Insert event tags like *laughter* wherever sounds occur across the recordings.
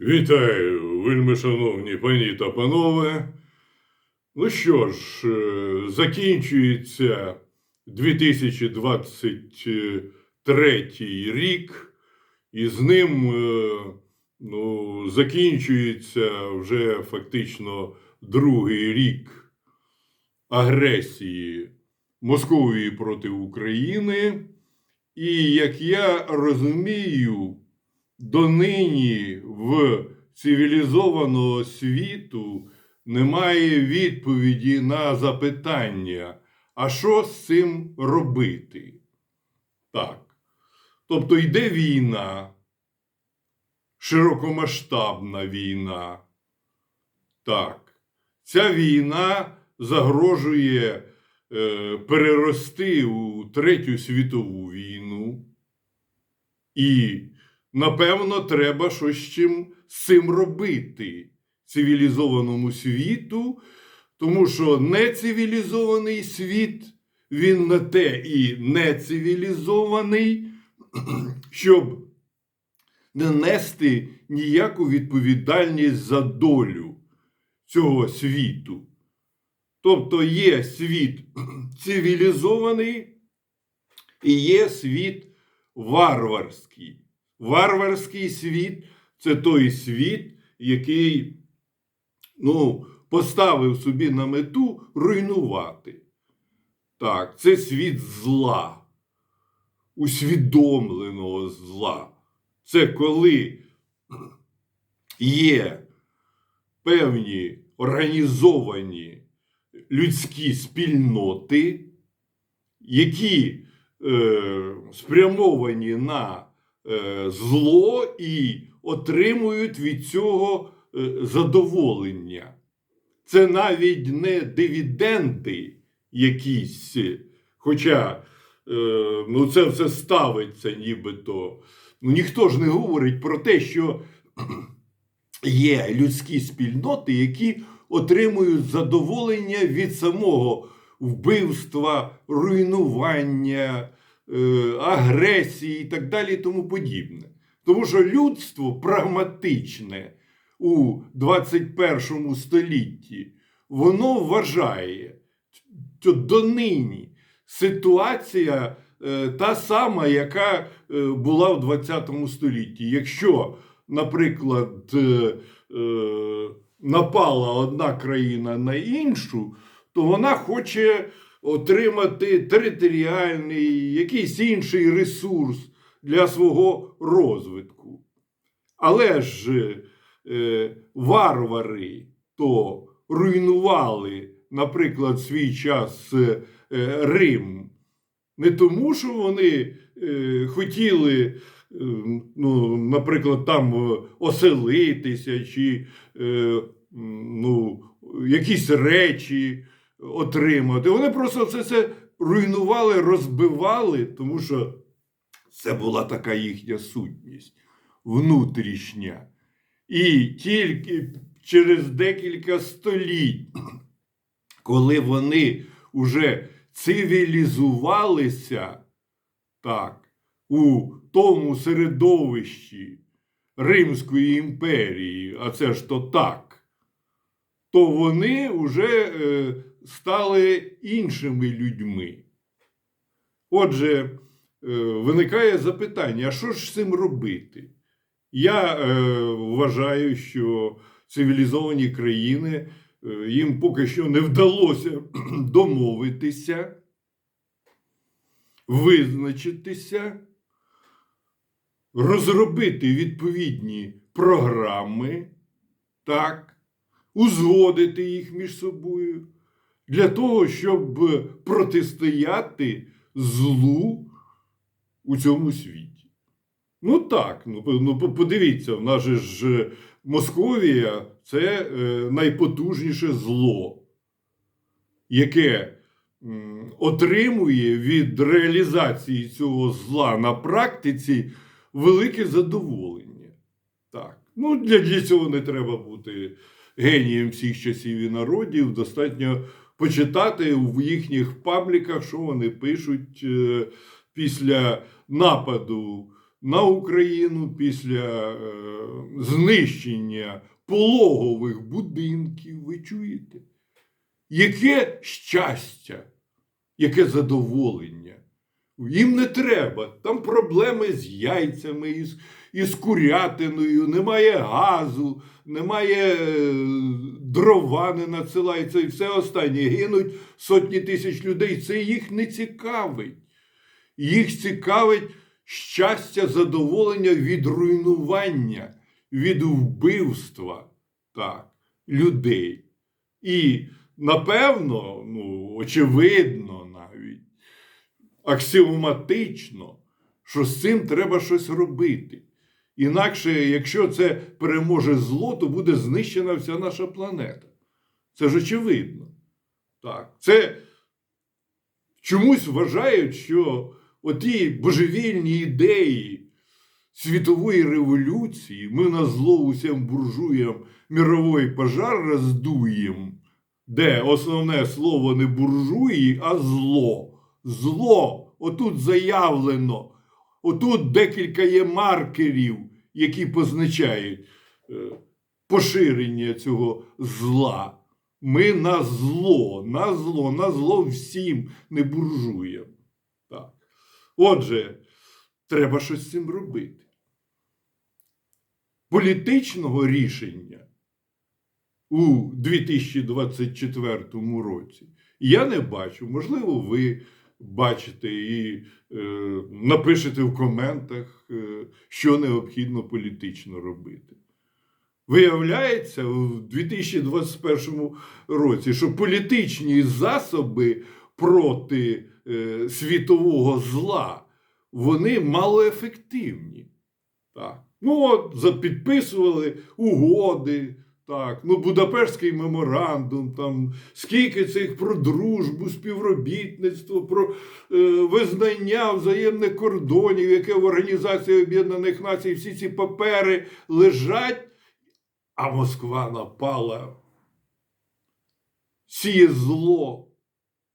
Вітаю, вельми шановні пані та панове. Ну що ж, е, закінчується 2023 рік, і з ним е, ну, закінчується вже фактично другий рік агресії Московії проти України. І як я розумію, донині в цивілізованого світу немає відповіді на запитання, а що з цим робити? Так. Тобто йде війна, широкомасштабна війна. Так. Ця війна загрожує е, перерости у Третю світову війну. І напевно, треба щось чим з цим робити цивілізованому світу, тому що нецивілізований світ, він на те і нецивілізований, *clears throat* щоб не нести ніяку відповідальність за долю цього світу. Тобто є світ *clears throat* цивілізований і є світ варварський. Варварський світ це той світ, який ну, поставив собі на мету руйнувати. Так, це світ зла, усвідомленого зла. Це коли є певні організовані людські спільноти, які е, спрямовані на зло і отримують від цього е, задоволення. Це навіть не дивіденди якісь, хоча е, ну, це все ставиться нібито. Ну, ніхто ж не говорить про те, що *clears throat* є людські спільноти, які отримують задоволення від самого вбивства, руйнування, е, агресії і так далі, і тому подібне. Тому що людство прагматичне у 21 столітті, воно вважає, що донині ситуація е, та сама, яка е, була в 20 столітті. Якщо, наприклад, е, е, напала одна країна на іншу, то вона хоче отримати територіальний, якийсь інший ресурс для свого розвитку. Але ж е, варвари то руйнували, наприклад, свій час е, Рим. Не тому, що вони е, хотіли, е, ну, наприклад, там е, оселитися чи е, ну, якісь речі отримати. Вони просто це, це руйнували, розбивали, тому що це була така їхня сутність внутрішня. І тільки через декілька століть, коли вони вже цивілізувалися так, у тому середовищі Римської імперії, а це ж то так, то вони вже е, стали іншими людьми. Отже, е, виникає запитання: а що ж з цим робити? Я е, вважаю, що цивілізовані країни їм поки що не вдалося *clears throat* домовитися, визначитися, розробити відповідні програми, так, узгодити їх між собою для того, щоб протистояти злу у цьому світі. Ну так, ну, ну подивіться, в нас ж е, Московія це е, найпотужніше зло, яке отримує від реалізації цього зла на практиці велике задоволення. Так. Ну, для, для цього не треба бути генієм всіх часів і народів. Достатньо почитати в їхніх пабліках, що вони пишуть е, після нападу на Україну після е, знищення пологових будинків. Ви чуєте? Яке щастя, яке задоволення. Їм не треба. Там проблеми з яйцями, із, із курятиною, немає газу, немає е, дрова, не надсилається і все останнє. Гинуть сотні тисяч людей. Це їх не цікавить. Їх цікавить щастя, задоволення від руйнування, від вбивства так, людей. І напевно, ну, очевидно навіть, аксіоматично, що з цим треба щось робити. Інакше, якщо це переможе зло, то буде знищена вся наша планета. Це ж очевидно. Так. Це чомусь вважають, що оті божевільні ідеї світової революції, ми на зло усім буржуям міровий пожар роздуємо, де основне слово не буржуї, а зло. Зло. Отут заявлено. Отут декілька є маркерів, які позначають е, поширення цього зла. Ми на зло, на зло, на зло всім не буржуям. Так. Отже, треба щось з цим робити. Політичного рішення у 2024 році я не бачу. Можливо, ви бачите і е, напишете в коментах, е, що необхідно політично робити. Виявляється, у 2021 році, що політичні засоби проти е, світового зла вони малоефективні. Так. Ну, от, запідписували угоди, так, ну, Будапештський меморандум, там, скільки цих про дружбу, співробітництво, про е, визнання взаємних кордонів, яке в Організації Об'єднаних Націй всі ці папери лежать, а Москва напала, сіє зло.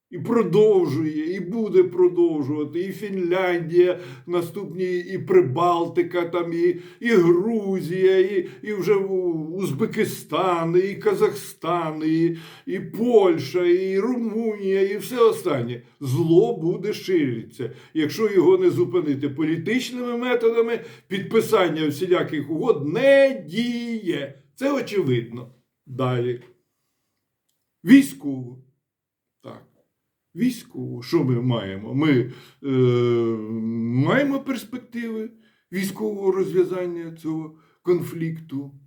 І продовжує, і буде продовжувати. І Фінляндія, наступні, і Прибалтика, там, і, і Грузія, і, і вже Узбекистан, і Казахстан, і, і Польща, і Румунія, і все останнє. Зло буде ширитися, якщо його не зупинити політичними методами, підписання всіляких угод не діє. Це очевидно. Далі. Військово. Військову. Що ми маємо? Ми е, маємо перспективи військового розв'язання цього конфлікту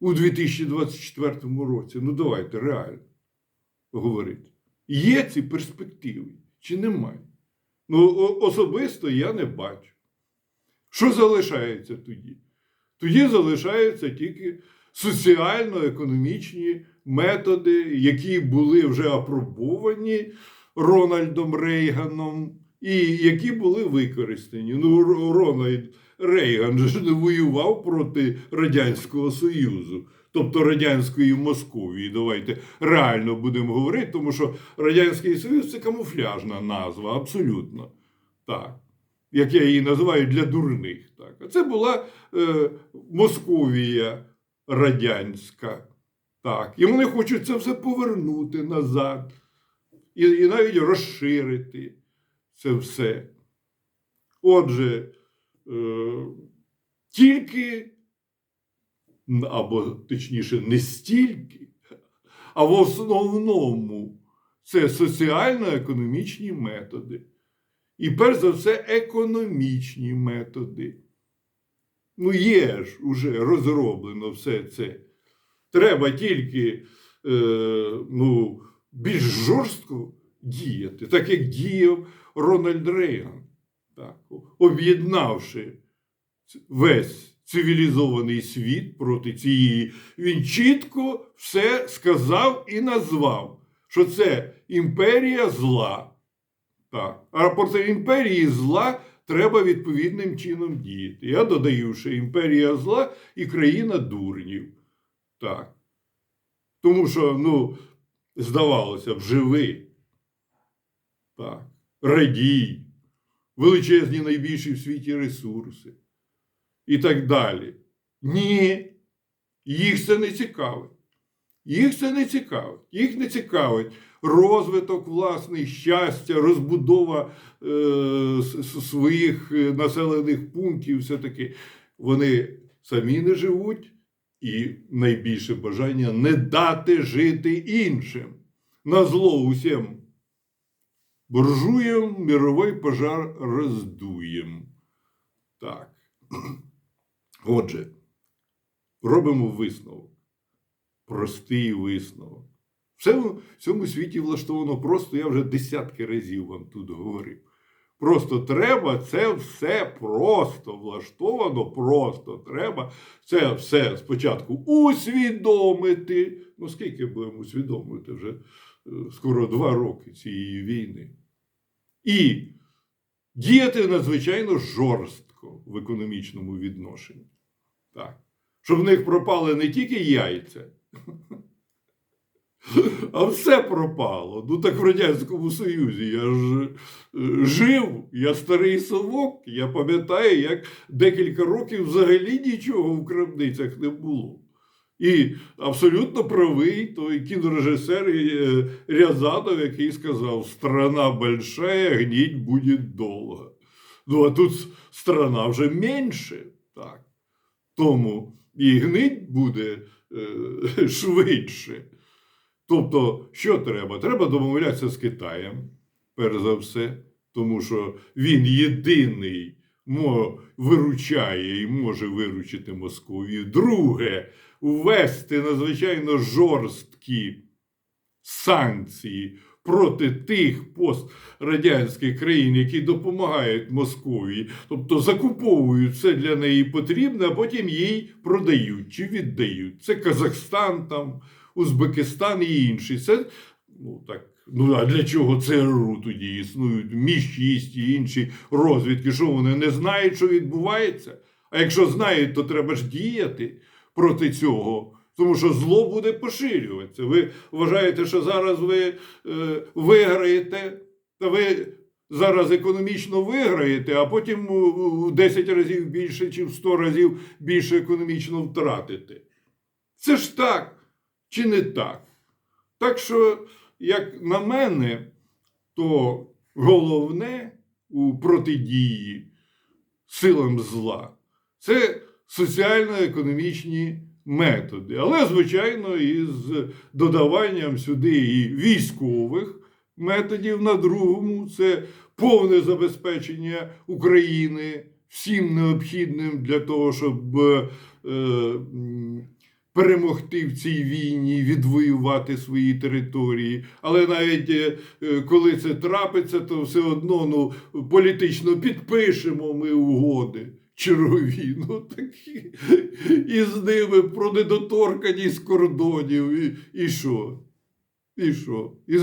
у 2024 році. Ну, давайте реально говорити. Є ці перспективи чи немає? Ну, особисто я не бачу. Що залишається тоді? Тоді залишаються тільки соціально-економічні методи, які були вже апробовані Рональдом Рейганом, і які були використані. Ну, Рональд Рейган же не воював проти Радянського Союзу. Тобто Радянської Московії, давайте реально будемо говорити, тому що Радянський Союз це камуфляжна назва, абсолютно. Так. Як я її називаю для дурних. Так. А це була е, Московія радянська. Так. І вони хочуть це все повернути назад. І, і навіть розширити це все. Отже, е, тільки, або точніше, не стільки, а в основному це соціально-економічні методи. І перш за все, економічні методи. Ну, є ж уже розроблено все це. Треба тільки е, ну, більш жорстко діяти, так як діяв Рональд Рейган, так, об'єднавши весь цивілізований світ проти цієї, він чітко все сказав і назвав, що це імперія зла. Так. А проти імперії зла треба відповідним чином діяти. Я додаю, що імперія зла і країна дурнів. Так. Тому що, ну, здавалося б, живи. Так. Радій. величезні найбільші в світі ресурси і так далі. Ні, їх це не цікавить. Їх це не цікавить. Їх не цікавить розвиток власний, щастя, розбудова е, своїх е, населених пунктів. Все таки вони самі не живуть, і найбільше бажання не дати жити іншим. На зло усім буржуєм мировий пожар роздуєм. Так. *clears throat* Отже, робимо висновок. Простий висновок. Все в цьому світі влаштовано просто, я вже десятки разів вам тут говорив. Просто треба це все просто влаштовано, просто треба це все спочатку усвідомити. Ну, скільки будемо усвідомити вже е, скоро два роки цієї війни. І діяти надзвичайно жорстко в економічному відношенні. Так. Щоб в них пропали не тільки яйця, а все пропало. Ну так в Радянському Союзі я ж е, жив, я старий совок, я пам'ятаю, як декілька років взагалі нічого в крамницях не було. І абсолютно правий той кінорежисер е, Рязанов, який сказав: страна большая, гніть буде довго. Ну, а тут страна вже менше. Так. Тому і гнить буде е, *laughs* швидше. Тобто, що треба? Треба домовлятися з Китаєм, перш за все, тому що він єдиний виручає і може виручити Московію. Друге, ввести надзвичайно жорсткі санкції проти тих пострадянських країн, які допомагають Московії, тобто закуповують все для неї потрібне, а потім їй продають чи віддають. Це Казахстан, там, Узбекистан і інші. Це ну так. Ну а для чого ЦРУ тоді існують Мі-6 і інші розвідки? Що вони не знають, що відбувається? А якщо знають, то треба ж діяти проти цього. Тому що зло буде поширюватися. Ви вважаєте, що зараз ви е, виграєте, та ви зараз економічно виграєте, а потім в 10 разів більше чи в 100 разів більше економічно втратите. Це ж так чи не так? Так що, як на мене, то головне у протидії силам зла це соціально-економічні методи. Але, звичайно, із додаванням сюди і військових методів на другому це повне забезпечення України всім необхідним для того, щоб е, перемогти в цій війні, відвоювати свої території. Але навіть е, коли це трапиться, то все одно ну, політично підпишемо ми угоди. Чергові, ну такі, і з ними про недоторканість кордонів, і, і що? І що? І,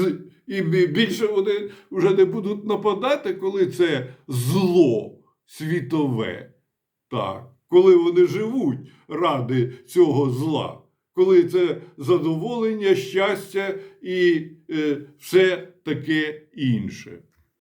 і більше вони вже не будуть нападати, коли це зло світове. Так, коли вони живуть ради цього зла, коли це задоволення, щастя і е, все таке інше.